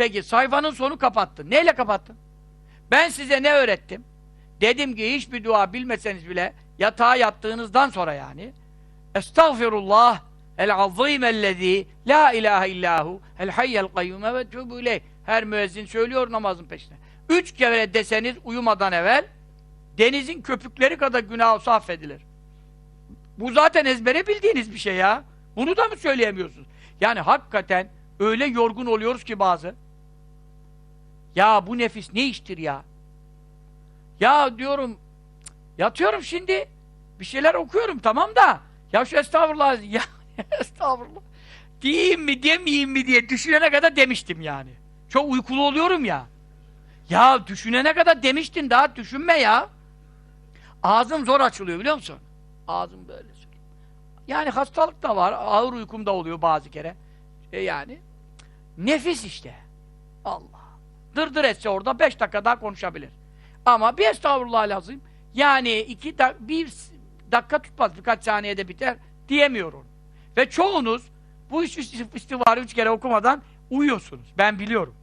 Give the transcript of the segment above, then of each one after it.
Peki sayfanın sonu kapattın. Neyle kapattın? Ben size ne öğrettim? Dedim ki hiçbir dua bilmeseniz bile yatağa yattığınızdan sonra yani Estağfirullah el azim ellezî la ilahe illahu el hayyel kayyume ve ileyh. Her müezzin söylüyor namazın peşine. Üç kere deseniz uyumadan evvel denizin köpükleri kadar günah olsa affedilir. Bu zaten ezbere bildiğiniz bir şey ya. Bunu da mı söyleyemiyorsunuz? Yani hakikaten öyle yorgun oluyoruz ki bazı. Ya bu nefis ne iştir ya? Ya diyorum yatıyorum şimdi bir şeyler okuyorum tamam da ya şu estağfurullah ya estağfurullah diyeyim mi demeyeyim mi diye düşünene kadar demiştim yani. Çok uykulu oluyorum ya. Ya düşünene kadar demiştin daha düşünme ya. Ağzım zor açılıyor biliyor musun? Ağzım böyle. Yani hastalık da var. Ağır uykum da oluyor bazı kere. E yani. Nefis işte. Allah. Dırdır etse orada beş dakika daha konuşabilir. Ama bir estağfurullah lazım. Yani iki dak bir dakika tutmaz. Birkaç saniyede biter. Diyemiyorum. Ve çoğunuz bu üç istivarı üç kere okumadan uyuyorsunuz. Ben biliyorum.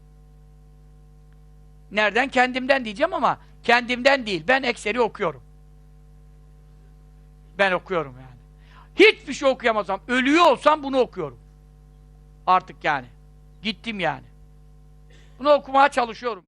Nereden? Kendimden diyeceğim ama kendimden değil. Ben ekseri okuyorum. Ben okuyorum yani. Hiçbir şey okuyamazsam, ölüyor olsam bunu okuyorum. Artık yani. Gittim yani. Bunu okumaya çalışıyorum.